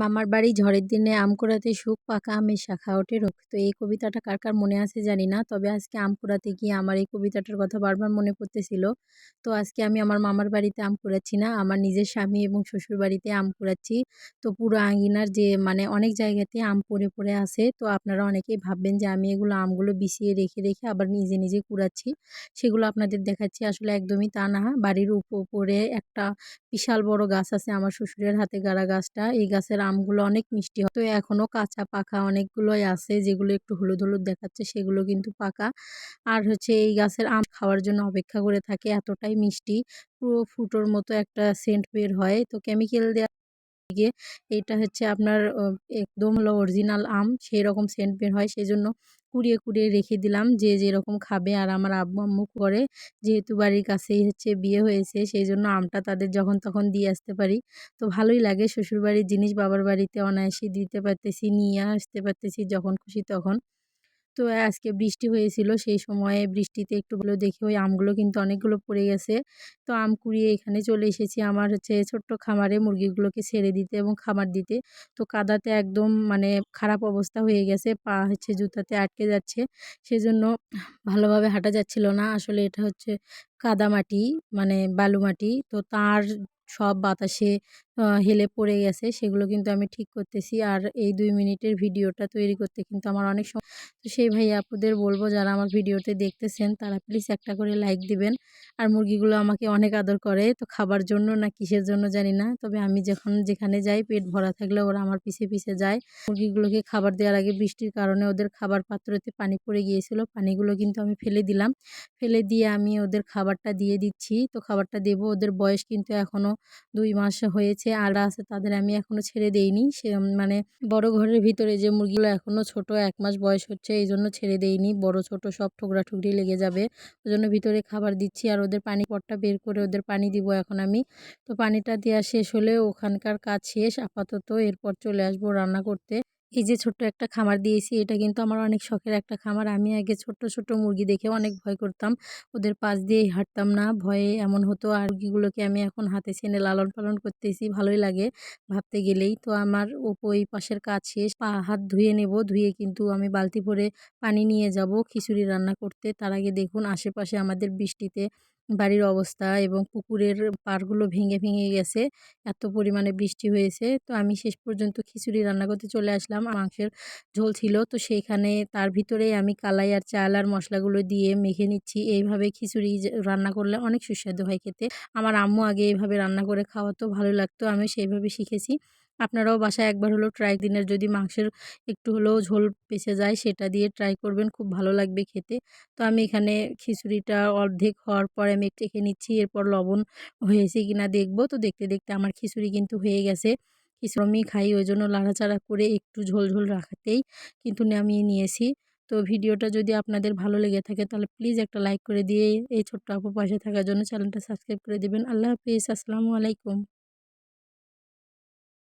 মামার বাড়ি ঝড়ের দিনে আম কুড়াতে সুখ, পাকা আমের শাখা ওঠে রোগ। তো এই কবিতাটা কার কার মনে আছে জানি না, তবে আজকে আম কুড়াতে গিয়ে আমার এই কবিতাটার কথা বারবার মনে পড়তেছিল। তো আজকে আমি আমার মামার বাড়িতে আম কুড়াচ্ছি না, আমার নিজের স্বামী এবং শ্বশুর বাড়িতে আম কুড়াচ্ছি। তো পুরো আঙ্গিনার যে মানে অনেক জায়গাতে আম পড়ে পড়ে আছে, তো আপনারা অনেকেই ভাববেন যে আমি এগুলো আমগুলো বিছিয়ে রেখে রেখে আবার নিজে নিজে কুড়াচ্ছি। সেগুলো আপনাদের দেখাচ্ছি, আসলে একদমই তা না। বাড়ির উপরে একটা বিশাল বড় গাছ আছে, আমার শ্বশুরের হাতে গাড়া গাছটা। এই গাছের আমগুলো অনেক মিষ্টি হয়। তো এখনও কাঁচা পাখা অনেকগুলোই আছে, যেগুলো একটু হলুদ হলুদ দেখাচ্ছে, সেগুলো কিন্তু পাকা। আর হচ্ছে এই গাছের আম খাওয়ার জন্য অপেক্ষা করে থাকে, এতটাই মিষ্টি। পুরো ফুটোর মতো একটা সেন্ট বের হয়। তো কেমিক্যাল দেওয়া গিয়ে এটা হচ্ছে আপনার একদম হলো অরিজিনাল আম। সেই রকম সেন্ট বের হয়। সেই জন্য কুড়িয়ে কুড়িয়ে রেখে দিলাম যে যেরকম খাবে। আর আমার আব্বু আম্মু করে যেহেতু বাড়ির কাছেই হচ্ছে বিয়ে হয়েছে সেই জন্য আমটা তাদের যখন তখন দিয়ে আসতে পারি। তো ভালোই লাগে শ্বশুরবাড়ির জিনিস। বাবার বাড়িতে অনায়াসে দিতে পারতেছি, নিয়ে আসতে পারতেছি যখন খুশি তখন। তো আজকে বৃষ্টি হয়েছিল, সেই সময়ে বৃষ্টিতে একটু ভালো দেখে ওই আমগুলো কিন্তু অনেকগুলো পড়ে গেছে। তো আম কুড়িয়ে এখানে চলে এসেছি আমার হচ্ছে ছোট্ট খামারে মুরগিগুলোকে ছেড়ে দিতে এবং খামার দিতে। তো কাদাতে একদম মানে খারাপ অবস্থা হয়ে গেছে, পা হচ্ছে জুতাতে আটকে যাচ্ছে। সেজন্য ভালোভাবে হাঁটা যাচ্ছিল না। আসলে এটা হচ্ছে কাদা মাটি মানে বালু মাটি তো তার সব বাতাসে হেলে পড়ে গেছে, সেগুলো কিন্তু আমি ঠিক করতেছি। আর এই দুই মিনিটের ভিডিওটা তৈরি করতে কিন্তু আমার অনেক সময় তো সেই ভাই আপুদের বলব, যারা আমার ভিডিওতে দেখতেছেন, তারা প্লিজ একটা করে লাইক দিবেন। আর মুরগিগুলো আমাকে অনেক আদর করে, তো খাবার জন্য না কিসের জন্য জানি না। তবে আমি যখন যেখানে যাই, পেট ভরা থাকলে ওরা আমার পিছে পিছে যায়। মুরগিগুলোকে খাবার দেওয়ার আগে বৃষ্টির কারণে ওদের খাবার পাত্রতে পানি পড়ে গিয়েছিল, পানিগুলো কিন্তু আমি ফেলে দিলাম। ফেলে দিয়ে আমি ওদের খাবারটা দিয়ে দিচ্ছি। তো খাবারটা দেবো, ওদের বয়স কিন্তু এখনও দুই মাস হয়েছে। আর আছে তাদের আমি এখনও ছেড়ে দেইনি। সে মানে বড় ঘরের ভিতরে যে মুরগিগুলো এখনও ছোট এক মাস বয়স হচ্ছে এই জন্য ছেড়ে দেইনি। বড়, ছোট সব ঠোকরা ঠুকরি লেগে যাবে। ওই জন্য ভিতরে খাবার দিচ্ছি আর ওদের পানি পটটা বের করে ওদের পানি দিব এখন আমি। তো পানিটা দেওয়া শেষ হলে ওখানকার কাজ শেষ। আপাতত এরপর চলে আসব রান্না করতে। এই যে ছোট্ট একটা খামার দিয়েছি, এটা কিন্তু আমার অনেক শখের একটা খামার। আমি আগে ছোট্ট ছোট্ট মুরগি দেখে অনেক ভয় করতাম। ওদের পাশ দিয়ে হাঁটতাম না, ভয়ে এমন হতো। আর মুরগিগুলোকে আমি এখন হাতে ছেনে লালন পালন করতেছি, ভালোই লাগে ভাবতে গেলেই। তো আমার ওই পাশের কাজ শেষ, পা হাত ধুয়ে নেব। ধুয়ে কিন্তু আমি বালতি ভরে পানি নিয়ে যাব খিচুড়ি রান্না করতে। তার আগে দেখুন, আশেপাশে আমাদের বৃষ্টিতে বাড়ির অবস্থা এবং পুকুরের পাড়গুলো ভেঙে ভেঙে গেছে, এত পরিমাণে বৃষ্টি হয়েছে। তো আমি শেষ পর্যন্ত খিচুড়ি রান্না করতে চলে আসলাম। মাংসের ঝোল ছিল। তো সেইখানে তার ভিতরেই আমি কালাই আর চাল আর মশলাগুলো দিয়ে মেখে নিচ্ছি। এইভাবে খিচুড়ি রান্না করলে অনেক সুস্বাদু হয় খেতে। আমার আম্মু আগে এইভাবে রান্না করে খাওয়াতো, ভালো লাগতো। আমি সেইভাবে শিখেছি। আপনারাও বাসায় একবার হলেও ট্রাই দিনের যদি মাংসের একটু হলেও ঝোল পেছে যায়, সেটা দিয়ে ট্রাই করবেন, খুব ভালো লাগবে খেতে। তো আমি এখানে খিচুড়িটা অর্ধেক হওয়ার পরে আমি একটু নিচ্ছি, এরপর লবণ হয়েছে কিনা দেখব। তো দেখতে দেখতে আমার খিচুড়ি কিন্তু হয়ে গেছে। খিচুড়ি আমি খাই, ওই জন্য লাড়াচাড়া করে একটু ঝোল ঝোল রাখাতেই কিন্তু নামিয়ে নিয়েছি। তো ভিডিওটা যদি আপনাদের ভালো লেগে থাকে, তাহলে প্লিজ একটা লাইক করে দিয়ে এই ছোট্ট আপু পাশে থাকার জন্য চ্যানেলটা সাবস্ক্রাইব করে দেবেন। আল্লাহ হাফিজ, আসসালামু আলাইকুম।